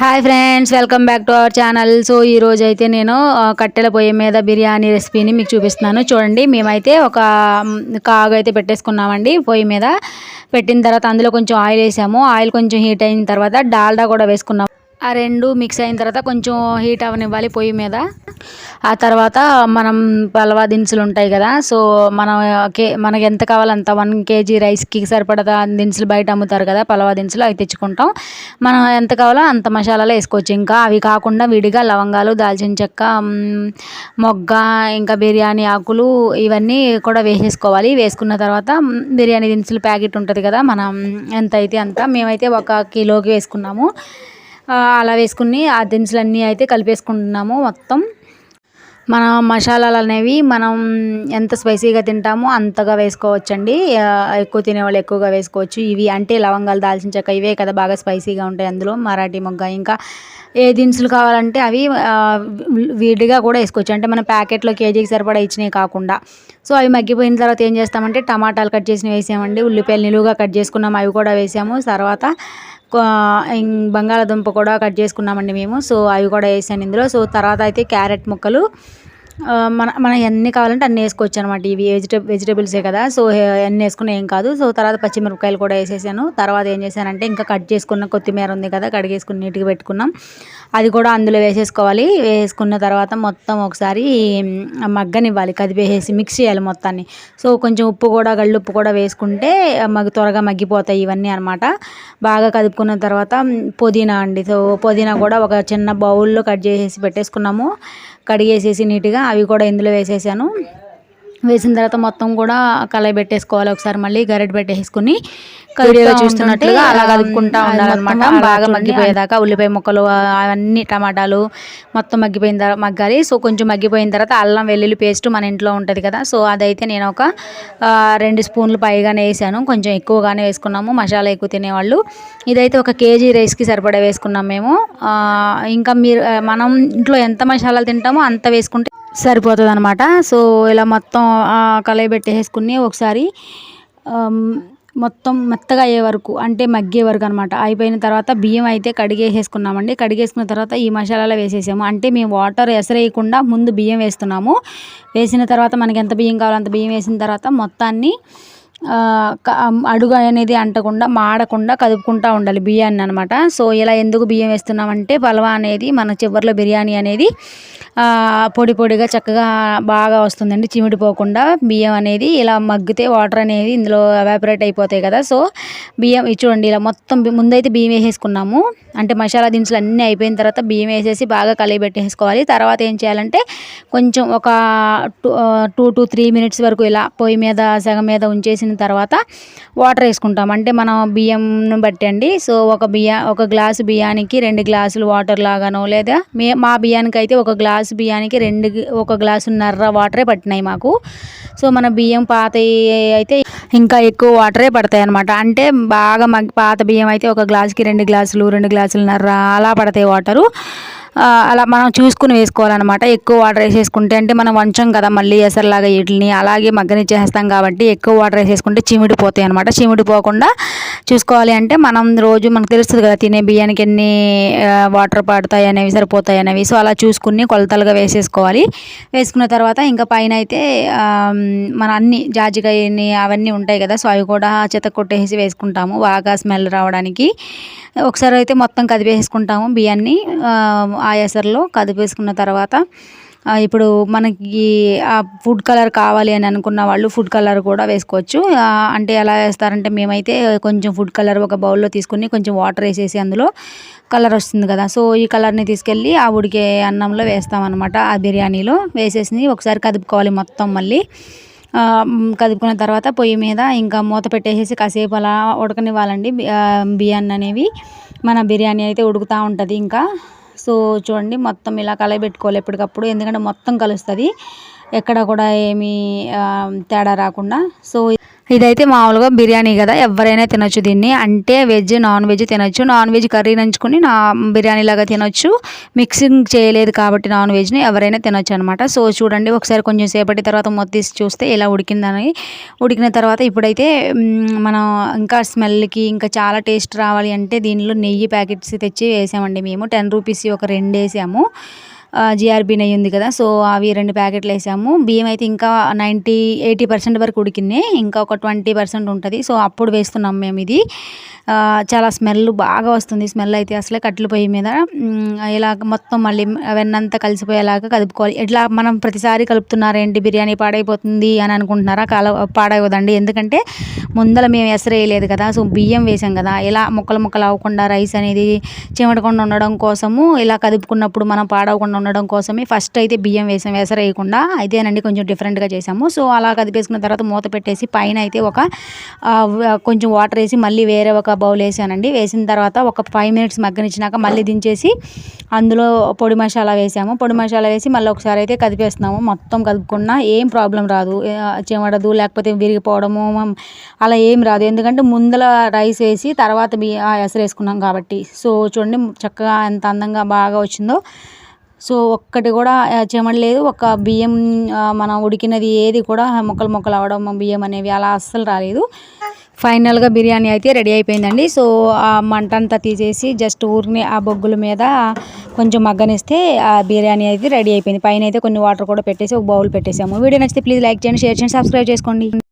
Hi friends welcome back to our channel so ఈ అయితే నేను కట్టెల పొయ్యి మీద బిర్యానీ రెసిపీని మీకు చూపిస్తున్నాను. చూడండి మేమైతే ఒక కాగు అయితే పెట్టేసుకున్నామండి పొయ్యి మీద. పెట్టిన తర్వాత అందులో కొంచెం ఆయిల్ వేసాము. ఆయిల్ కొంచెం హీట్ అయిన తర్వాత డాల్డా కూడా వేసుకున్నాము ఆ రెండు మిక్స్ అయిన తర్వాత కొంచెం హీట్ అవనివ్వాలి పొయ్యి మీద. ఆ తర్వాత మనం పలవా దినుసులు ఉంటాయి కదా సో మనం కే మనకి ఎంత కావాలంత వన్ కేజీ రైస్కి సరిపడదా దినుసులు బయట అమ్ముతారు కదా పలవా దినుసులు అవి తెచ్చుకుంటాం. మనం ఎంత కావాలో అంత మసాలాలు వేసుకోవచ్చు. ఇంకా అవి కాకుండా విడిగా లవంగాలు దాల్చిన చెక్క మొగ్గ ఇంకా బిర్యానీ ఆకులు ఇవన్నీ కూడా వేసేసుకోవాలి. వేసుకున్న తర్వాత బిర్యానీ దినుసులు ప్యాకెట్ ఉంటుంది కదా మనం ఎంత అయితే అంత మేమైతే ఒక కిలోకి వేసుకున్నాము. అలా వేసుకుని ఆ దినుసులన్నీ అయితే కలిపేసుకుంటున్నాము మొత్తం. మన మసాలాలు అనేవి మనం ఎంత స్పైసీగా తింటామో అంతగా వేసుకోవచ్చండి. ఎక్కువ తినేవాళ్ళు ఎక్కువగా వేసుకోవచ్చు. ఇవి అంటే లవంగాలు దాల్చిన చెక్క ఇవే కదా బాగా స్పైసీగా ఉంటాయి అందులో. మరాఠీ మొగ్గ ఇంకా ఏ దినుసులు కావాలంటే అవి విడిగా కూడా వేసుకోవచ్చు. అంటే మన ప్యాకెట్లో కేజీకి సరిపడా ఇచ్చినవి కాకుండా. సో అవి మగ్గిపోయిన తర్వాత ఏం చేస్తామంటే టమాటాలు కట్ చేసినవి వేసామండి. ఉల్లిపాయలు నిలువుగా కట్ చేసుకున్నాం అవి కూడా వేసాము. తర్వాత బంగాళాదుంప కూడా కట్ చేసుకున్నామండి మేము. సో అవి కూడా వేసాను ఇందులో. సో తర్వాత అయితే క్యారెట్ ముక్కలు మన మనం ఎన్ని కావాలంటే అన్ని వేసుకోవచ్చు అనమాట ఇవి వెజిటబుల్ వెజిటబుల్సే కదా. సో అన్ని వేసుకున్న ఏం కాదు. సో తర్వాత పచ్చిమిరపకాయలు కూడా వేసేసాను. తర్వాత ఏం చేశానంటే ఇంకా కట్ చేసుకున్న కొత్తిమీర ఉంది కదా కడిగేసుకుని నీట్గా పెట్టుకున్నాం. అది కూడా అందులో వేసేసుకోవాలి. వేసుకున్న తర్వాత మొత్తం ఒకసారి మగ్గనివ్వాలి. కదిపేసేసి మిక్స్ చేయాలి మొత్తాన్ని. సో కొంచెం ఉప్పు కూడా గళ్ళుప్పు కూడా వేసుకుంటే మగ్గు త్వరగా మగ్గిపోతాయి ఇవన్నీ అనమాట బాగా కదుపుకున్న తర్వాత పుదీనా అండి. సో పుదీనా కూడా ఒక చిన్న బౌల్లో కట్ చేసేసి పెట్టేసుకున్నాము. కడిగేసేసి నీట్గా అవి కూడా ఇందులో వేసేసాను. వేసిన తర్వాత మొత్తం కూడా కలయి పెట్టేసుకోవాలి ఒకసారి మళ్ళీ గరిటె పెట్టేసుకుని వీడియోలో చూస్తున్నట్లుగా అలా కలుపుకుంటా ఉండాలన్నమాట. బాగా మగ్గిపోయేదాకా ఉల్లిపాయ ముక్కలు అవన్నీ టమాటాలు మొత్తం మగ్గిపోయిన తర్వాత మగ్గాలి. సో కొంచెం మగ్గిపోయిన తర్వాత అల్లం వెల్లుల్లి పేస్ట్ మన ఇంట్లో ఉంటుంది కదా. సో అదైతే నేను ఒక రెండు స్పూన్లు పైగానే వేసాను. కొంచెం ఎక్కువగానే వేసుకున్నాము. మసాలా ఎక్కువ తినేవాళ్ళు. ఇదైతే ఒక కేజీ రైస్కి సరిపడా వేసుకున్నాం మేము. ఇంకా మీరు మనం ఇంట్లో ఎంత మసాలాలు తింటామో అంత వేసుకుంటే సరిపోతుంది అనమాట సో ఇలా మొత్తం కలయి పెట్టేసుకుని ఒకసారి మొత్తం మెత్తగా అయ్యే వరకు అంటే మగ్గే వరకు అనమాట అయిపోయిన తర్వాత బియ్యం అయితే కడిగేసేసుకున్నామండి. కడిగేసుకున్న తర్వాత ఈ మసాలాలో వేసేసాము. అంటే మేము వాటర్ ఎసరేయకుండా ముందు బియ్యం వేస్తున్నాము. వేసిన తర్వాత మనకి ఎంత బియ్యం కావాలో అంత బియ్యం వేసిన తర్వాత మొత్తాన్ని అడుగు అనేది అంటకుండా మాడకుండా కదుపుకుంటూ ఉండాలి బియ్యాన్ని అనమాట సో ఇలా ఎందుకు బియ్యం వేస్తున్నామంటే పల్వా అనేది మన చివరిలో బిర్యానీ అనేది పొడి పొడిగా చక్కగా బాగా వస్తుందండి. చిమిడిపోకుండా బియ్యం అనేది ఇలా మగ్గితే వాటర్ అనేది ఇందులో ఎవాపరేట్ అయిపోతాయి కదా. సో బియ్యం చూడండి ఇలా మొత్తం ముందైతే బియ్యం వేసేసుకున్నాము. అంటే మసాలా దినుసులు అన్నీ అయిపోయిన తర్వాత బియ్యం వేసేసి బాగా కలిపెట్టేసుకోవాలి తర్వాత ఏం చేయాలంటే కొంచెం ఒక టూ టూ త్రీ మినిట్స్ వరకు ఇలా పొయ్యి మీద సగం మీద వేసిన తర్వాత వాటర్ వేసుకుంటాం. అంటే మనం బియ్యంను బట్టి అండి. సో ఒక బియ్య ఒక గ్లాసు బియ్యానికి రెండు గ్లాసులు వాటర్ లాగానో లేదా మే మా బియ్యానికి అయితే ఒక గ్లాసు బియ్యానికి రెండు ఒక గ్లాసు నర్ర వాటరే పట్టినాయి మాకు. సో మన బియ్యం పాత అయితే ఇంకా ఎక్కువ వాటరే పడతాయి అనమాట అంటే బాగా పాత బియ్యం అయితే ఒక గ్లాసుకి రెండు గ్లాసులు రెండు గ్లాసులు నర్ర అలా పడతాయి వాటరు. అలా మనం చూసుకుని వేసుకోవాలన్నమాట. ఎక్కువ వాటర్ వేసేసుకుంటే అంటే మనం వంచం కదా మళ్ళీ ఎసరులాగా వీటిని. అలాగే మగ్గనిచ్చేస్తాం కాబట్టి ఎక్కువ వాటర్ వేసేసుకుంటే చిమిడిపోతాయి అనమాట చిమిడిపోకుండా చూసుకోవాలి అంటే మనం రోజు మనకు తెలుస్తుంది కదా తినే బియ్యానికి ఎన్ని వాటర్ పడతాయి అనేవి సరిపోతాయి అనేవి సో అలా చూసుకుని కొలతలుగా వేసేసుకోవాలి. వేసుకున్న తర్వాత ఇంకా పైన అయితే మన అన్ని జాజికాయని అవన్నీ ఉంటాయి కదా సో అవి కూడా చెత్త కొట్టేసి వేసుకుంటాము. బాగా స్మెల్ రావడానికి. ఒకసారి అయితే మొత్తం కదిపేసుకుంటాము బియ్యాన్ని ఆ, ఎసరులో కదిపేసుకున్న తర్వాత ఇప్పుడు మనకి ఆ ఫుడ్ కలర్ కావాలి అని అనుకున్న వాళ్ళు ఫుడ్ కలర్ కూడా వేసుకోవచ్చు. అంటే ఎలా వేస్తారంటే మేమైతే కొంచెం ఫుడ్ కలర్ ఒక బౌల్లో తీసుకుని కొంచెం వాటర్ వేసేసి అందులో కలర్ వస్తుంది కదా. సో ఈ కలర్ని తీసుకెళ్ళి ఆ ఉడికే అన్నంలో వేస్తామన్నమాట. ఆ బిర్యానీలో వేసేసి ఒకసారి కదుపుకోవాలి మొత్తం మళ్ళీ. కదుపుకున్న తర్వాత పొయ్యి మీద ఇంకా మూత పెట్టేసేసి కాసేపు అలా ఉడకనివ్వాలండి. బియ్యాన్ని అనేవి మన బిర్యానీ అయితే ఉడుకుతూ ఉంటుంది ఇంకా. సో చూడండి మొత్తం ఇలా కలయబెట్టుకోవాలి ఎప్పటికప్పుడు. ఎందుకంటే మొత్తం కలుస్తుంది. ఎక్కడ కూడా ఏమీ తేడా రాకుండా. సో ఇదైతే మామూలుగా బిర్యానీ కదా ఎవరైనా తినొచ్చు దీన్ని. అంటే వెజ్ నాన్ వెజ్ తినొచ్చు. నాన్ వెజ్ కర్రీ నంచుకుని నా బిర్యానీ లాగా తినొచ్చు. మిక్సింగ్ చేయలేదు కాబట్టి నాన్ వెజ్ని ఎవరైనా తినొచ్చు అనమాట సో చూడండి ఒకసారి కొంచెం సేపటి తర్వాత మొత్తీసి చూస్తే ఇలా ఉడికిందని. ఉడికిన తర్వాత ఇప్పుడైతే మనం ఇంకా స్మెల్కి ఇంకా చాలా టేస్ట్ రావాలి అంటే దీనిలో నెయ్యి ప్యాకెట్స్ తెచ్చి వేసామండి మేము. టెన్ రూపీస్ ఒక రెండు వేసాము. జిఆర్బి నెయ్యి ఉంది కదా సో అవి రెండు ప్యాకెట్లు వేసాము. బియ్యం అయితే ఇంకా నైంటీ ఎయిటీ పర్సెంట్ వరకు ఉడికినాయి ఇంకా ఒక ట్వంటీ పర్సెంట్ ఉంటుంది. సో అప్పుడు వేస్తున్నాం మేము ఇది. చాలా స్మెల్ బాగా వస్తుంది స్మెల్ అయితే అసలే కట్టెల పొయ్యి మీద. ఇలా మొత్తం మళ్ళీ అవన్నంతా కలిసిపోయేలాగా కలుపుకోవాలి ఇట్లా మనం ప్రతిసారి కలుపుతున్నారేంటి బిర్యానీ పాడైపోతుంది అని అనుకుంటున్నారా? కాల పాడైపోదండి ఎందుకంటే ముందల మేము ఎసరేయలేదు కదా సో బియ్యం వేసాం కదా. ఇలా ముక్కలు ముక్కలు అవ్వకుండా రైస్ అనేది చెమటకుండా ఉండడం కోసము ఇలా కదుపుకున్నప్పుడు మనం పాడవకుండా ఉండడం కోసమే ఫస్ట్ అయితే బియ్యం వేసాం ఎసరేయకుండా అయితేనండి కొంచెం డిఫరెంట్గా చేసాము. సో అలా కదిపేసుకున్న తర్వాత మూత పెట్టేసి పైన అయితే ఒక కొంచెం వాటర్ వేసి మళ్ళీ వేరే ఒక బౌల్ వేసానండి వేసిన తర్వాత ఒక ఫైవ్ మినిట్స్ మగ్గనిచ్చినాక మళ్ళీ దించేసి అందులో పొడి మసాలా వేసాము. పొడి మసాలా వేసి మళ్ళీ ఒకసారి అయితే కదిపేస్తున్నాము. మొత్తం కదుపుకున్నా ఏం ప్రాబ్లం రాదు. చెమడదు లేకపోతే విరిగిపోవడము అలా ఏం రాదు. ఎందుకంటే ముందల రైస్ వేసి తర్వాత బియ్య ఎసరేసుకున్నాం ఎసరు వేసుకున్నాం కాబట్టి. సో చూడండి చక్కగా ఎంత అందంగా బాగా వచ్చిందో. సో ఒక్కటి కూడా ఆ, లేదు. ఒక బియ్యం మనం ఉడికినది ఏది కూడా మొక్కలు మొక్కలు అవడం బియ్యం అనేవి అలా అస్సలు రాలేదు. ఫైనల్గా బిర్యానీ అయితే రెడీ అయిపోయిందండి. సో ఆ మంట అంతా తీసేసి జస్ట్ ఊరిని ఆ బొగ్గుల మీద కొంచెం మగ్గనిస్తే ఆ బిర్యానీ అయితే రెడీ అయిపోయింది. పైన అయితే కొన్ని వాటర్ కూడా పెట్టేసి ఒక బౌల్ పెట్టేసాము. వీడియో నచ్చితే ప్లీజ్ లైక్ చేయండి షేర్ చేయండి సబ్స్క్రైబ్ చేసుకోండి.